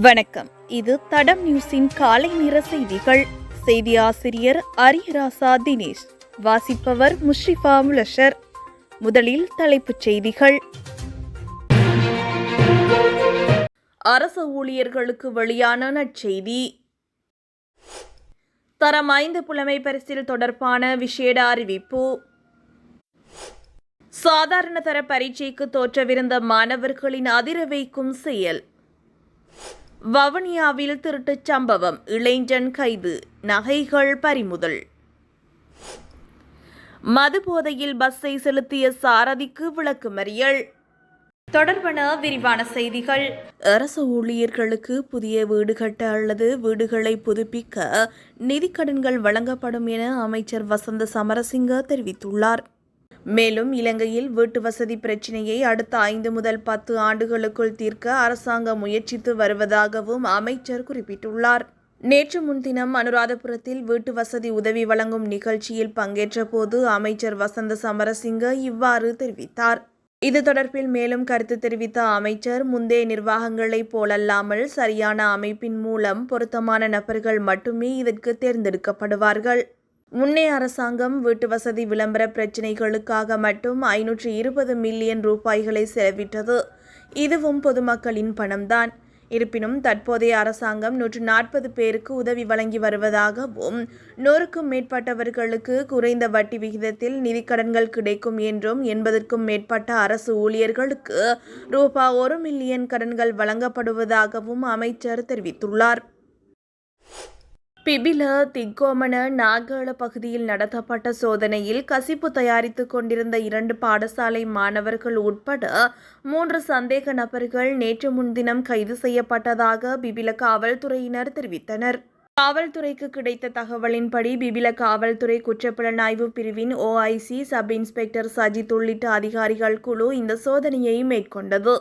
வணக்கம். இது தடம் நியூஸின் காலை நிற செய்திகள். செய்தி ஆசிரியர் அரியராசா தினேஷ். வாசிப்பவர் முஷ்ரிஃபா முலஷர். முதலில் தலைப்புச் செய்திகள். அரசு ஊழியர்களுக்கு வெளியான நற்செய்தி. தரம் ஐந்து புலமை பரிசில் தொடர்பான விசேட அறிவிப்பு. சாதாரண தர பரீட்சைக்கு தோற்றவிருந்த மாணவர்களின் அதிர வைக்கும் செயல். வவுனியாவில் திருட்டுச் சம்பவம் இளைஞன் கைது நகைகள் பறிமுதல். மது போதையில் பஸ்ஸை செலுத்திய சாரதிக்கு விளக்குமறியல். தொடர்பான விரிவான செய்திகள். அரசு ஊழியர்களுக்கு புதிய வீடு கட்ட அல்லது வீடுகளை புதுப்பிக்க நிதிக்கடன்கள் வழங்கப்படும் என அமைச்சர் வசந்த சமரசிங்க தெரிவித்துள்ளார். மேலும் இலங்கையில் வீட்டு வசதி பிரச்சினையை அடுத்த ஐந்து முதல் பத்து ஆண்டுகளுக்குள் தீர்க்க அரசாங்கம் முயற்சித்து வருவதாகவும் அமைச்சர் குறிப்பிட்டுள்ளார். நேற்று முன்தினம் அனுராதபுரத்தில் வீட்டு வசதி உதவி வழங்கும் நிகழ்ச்சியில் பங்கேற்றபோது அமைச்சர் வசந்த சமரசிங்க இவ்வாறு தெரிவித்தார். இது தொடர்பில் மேலும் கருத்து தெரிவித்த அமைச்சர் முந்தைய நிர்வாகங்களைப் போலல்லாமல் சரியான அமைப்பின் மூலம் பொருத்தமான நபர்கள் மட்டுமே இதற்கு தேர்ந்தெடுக்கப்படுவார்கள். முன்னே அரசாங்கம் வீட்டு வசதி விளம்பர பிரச்சினைகளுக்காக மட்டும் ஐநூற்று இருபது மில்லியன் ரூபாய்களை செலவிட்டது. இதுவும் பொதுமக்களின் பணம்தான். இருப்பினும் தற்போதைய அரசாங்கம் நூற்று நாற்பது பேருக்கு உதவி வழங்கி வருவதாகவும் நூறுக்கும் மேற்பட்டவர்களுக்கு குறைந்த வட்டி விகிதத்தில் நிதிக்கடன்கள் கிடைக்கும் என்றும் எண்பதற்கும் மேற்பட்ட அரசு ஊழியர்களுக்கு ரூபா ஒரு மில்லியன் கடன்கள் வழங்கப்படுவதாகவும் அமைச்சர் தெரிவித்துள்ளார். பிபில திக்கோமன நாகாள பகுதியில் நடத்தப்பட்ட சோதனையில் கசிப்பு தயாரித்துக் கொண்டிருந்த இரண்டு பாடசாலை மாணவர்கள் உட்பட மூன்று சந்தேக நபர்கள் நேற்று முன்தினம் கைது செய்யப்பட்டதாக பிபில காவல்துறையினர் தெரிவித்தனர். காவல்துறைக்கு கிடைத்த தகவலின்படி பிபில காவல்துறை குற்றப்புலனாய்வு பிரிவின் ஓஐசி சப் இன்ஸ்பெக்டர் சஜித் உள்ளிட்ட அதிகாரிகள் குழு இந்த சோதனையை மேற்கொண்டது.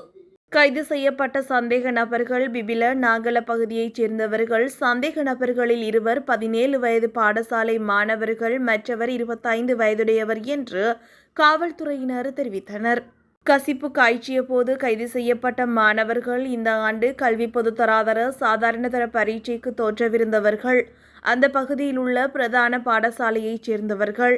கைது செய்யப்பட்ட சந்தேக நபர்கள் பிபில நாகல பகுதியைச் சேர்ந்தவர்கள். சந்தேக நபர்களில் இருவர் பதினேழு வயது பாடசாலை மாணவர்கள் மற்றவர் இருபத்தைந்து வயதுடையவர் என்று காவல்துறையினர் தெரிவித்தனர். கசிப்பு காய்ச்சிய போது கைது செய்யப்பட்ட மாணவர்கள் இந்த ஆண்டு கல்வி பொதுத்தராதர சாதாரணதர பரீட்சைக்கு தோற்றவிருந்தவர்கள். அந்த பகுதியில் உள்ள பிரதான பாடசாலையைச் சேர்ந்தவர்கள்.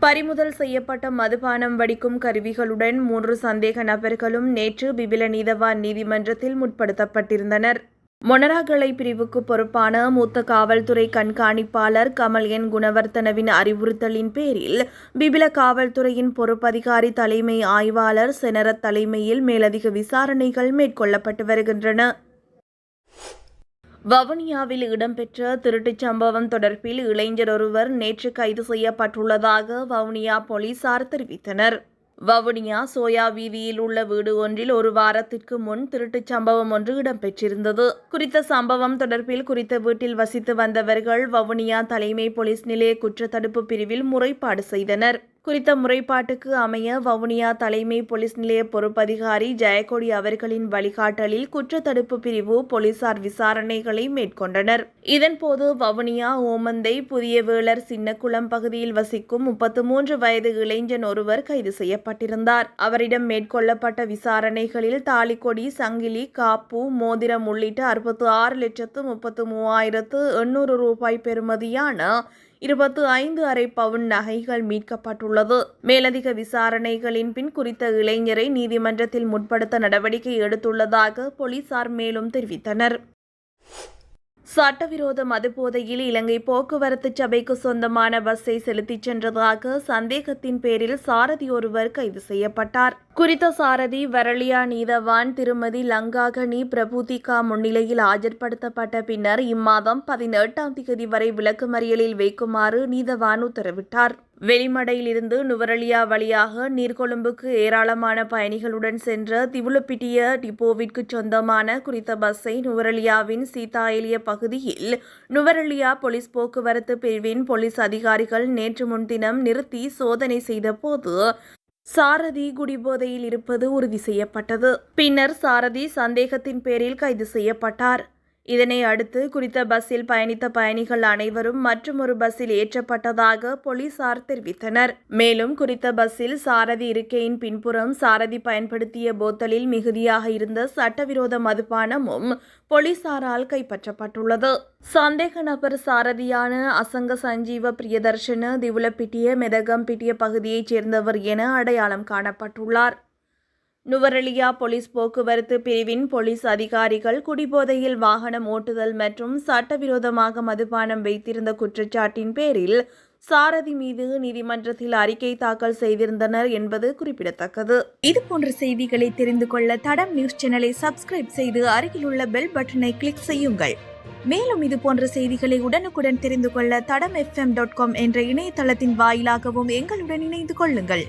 பறிமுதல் செய்யப்பட்ட மதுபானம் வடிக்கும் கருவிகளுடன் மூன்று சந்தேக நபர்களும் நேற்று பிபில நீதவான் நீதிமன்றத்தில் முற்படுத்தப்பட்டிருந்தனர். மொனராகலை பிரிவுக்கு பொறுப்பான மூத்த காவல்துறை கண்காணிப்பாளர் கமல் என். குணவர்த்தனவின் அறிவுறுத்தலின் பேரில் பிபில காவல்துறையின் பொறுப்பதிகாரி தலைமை ஆய்வாளர் செனரத் தலைமையில் மேலதிக விசாரணைகள் மேற்கொள்ளப்பட்டு வருகின்றன. வவுனியாவில் இடம்பெற்ற திருட்டுச் சம்பவம் தொடர்பில் இளைஞர் ஒருவர் நேற்று கைது செய்யப்பட்டுள்ளதாக வவுனியா போலீசார் தெரிவித்தனர். வவுனியா சோயா வீதியில் உள்ள வீடு ஒன்றில் ஒரு வாரத்திற்கு முன் திருட்டுச் சம்பவம் ஒன்று இடம்பெற்றிருந்தது. குறித்த சம்பவம் தொடர்பில் குறித்த வீட்டில் வசித்து வந்தவர்கள் வவுனியா தலைமை போலீஸ் நிலைய குற்றத்தடுப்பு பிரிவில் முறைப்பாடு செய்தனர். குறித்த முறைப்பாட்டுக்கு அமைய வவுனியா தலைமை போலீஸ் நிலைய பொறுப்பதிகாரி ஜெயக்கொடி அவர்களின் வழிகாட்டலில் குற்றத்தடுப்பு பிரிவு போலீசார் விசாரணைகளை மேற்கொண்டனர். இதன்போது வவுனியா ஓமந்தை புதிய வேளர் சின்னக்குளம் பகுதியில் வசிக்கும் முப்பத்து மூன்று வயது இளைஞன் ஒருவர் கைது செய்யப்பட்டிருந்தார். அவரிடம் மேற்கொள்ளப்பட்ட விசாரணைகளில் தாலிக்கொடி சங்கிலி காப்பு மோதிரம் உள்ளிட்ட அறுபத்து ஆறு லட்சத்து முப்பத்து மூவாயிரத்து எண்ணூறு ரூபாய் பெறுமதியான இருபத்து ஐந்து அரை பவுன் நகைகள் மீட்கப்பட்டுள்ளது. மேலதிக விசாரணைகளின் பின் குறித்த இளைஞரை நீதிமன்றத்தில் முற்படுத்த நடவடிக்கை எடுத்துள்ளதாக போலீசார் மேலும் தெரிவித்தனர். சட்டவிரோத மதுபோதையில் இலங்கை போக்குவரத்து சபைக்கு சொந்தமான பஸ்ஸை செலுத்திச் சென்றதாக சந்தேகத்தின் பேரில் சாரதி ஒருவர் கைது செய்யப்பட்டார். குறித்த சாரதி வரளியா நீதவான் திருமதி லங்காகனி பிரபுதிகா முன்னிலையில் ஆஜர்படுத்தப்பட்ட பின்னர் இம்மாதம் பதினெட்டாம் தேதி வரை விளக்குமறியலில் வைக்குமாறு நீதவான் உத்தரவிட்டார். வெளிமடையிலிருந்து நுவரலியா வழியாக நீர்கொழும்புக்கு ஏராளமான பயணிகளுடன் சென்ற திவுலப்பிட்டிய டிப்போவிற்கு சொந்தமான குறித்த பஸ்ஸை நுவரலியாவின் சீதாயலிய பகுதியில் நுவரலியா போலீஸ் போக்குவரத்து பிரிவின் போலீஸ் அதிகாரிகள் நேற்று முன்தினம் நிறுத்தி சோதனை செய்தபோது சாரதி குடிபோதையில் இருப்பது உறுதி செய்யப்பட்டது. பின்னர் சாரதி சந்தேகத்தின் பேரில் கைது செய்யப்பட்டார். இதனை அடுத்து குறித்த பஸ்ஸில் பயணித்த பயணிகள் அனைவரும் மற்றொரு பஸ்ஸில் ஏற்றப்பட்டதாக போலீசார் தெரிவித்தனர். மேலும் குறித்த பஸ்ஸில் சாரதி இருக்கையின் பின்புறம் சாரதி பயன்படுத்திய போத்தலில் மிகுதியாக இருந்த சட்டவிரோத மதுபானமும் போலீசாரால் கைப்பற்றப்பட்டுள்ளது. சந்தேக நபர் சாரதியான அசங்க சஞ்சீவ பிரியதர்ஷன திவுலப்பிட்டிய மெதகம்பிட்டிய பகுதியைச் சேர்ந்தவர் என அடையாளம் காணப்பட்டுள்ளார். நுவரெலியா போலீஸ் போக்குவரத்து பிரிவின் போலீஸ் அதிகாரிகள் குடிபோதையில் வாகனம் ஓட்டுதல் மற்றும் சட்டவிரோதமாக மதுபானம் வைத்திருந்த குற்றச்சாட்டின் பேரில் சாரதி மீது நீதிமன்றத்தில் அறிக்கை தாக்கல் செய்திருந்தனர் என்பது குறிப்பிடத்தக்கது. இது போன்ற செய்திகளை தெரிந்து கொள்ள தடம் நியூஸ் சேனலை சப்ஸ்கிரைப் செய்து அருகிலுள்ள பெல் பட்டனை கிளிக் செய்யுங்கள். மேலும் இது போன்ற செய்திகளை உடனுக்குடன் தெரிந்து கொள்ள தடம் எஃப்எம் டாட் காம் என்ற இணையதளத்தின் வாயிலாகவும் எங்களுடன் இணைந்து கொள்ளுங்கள்.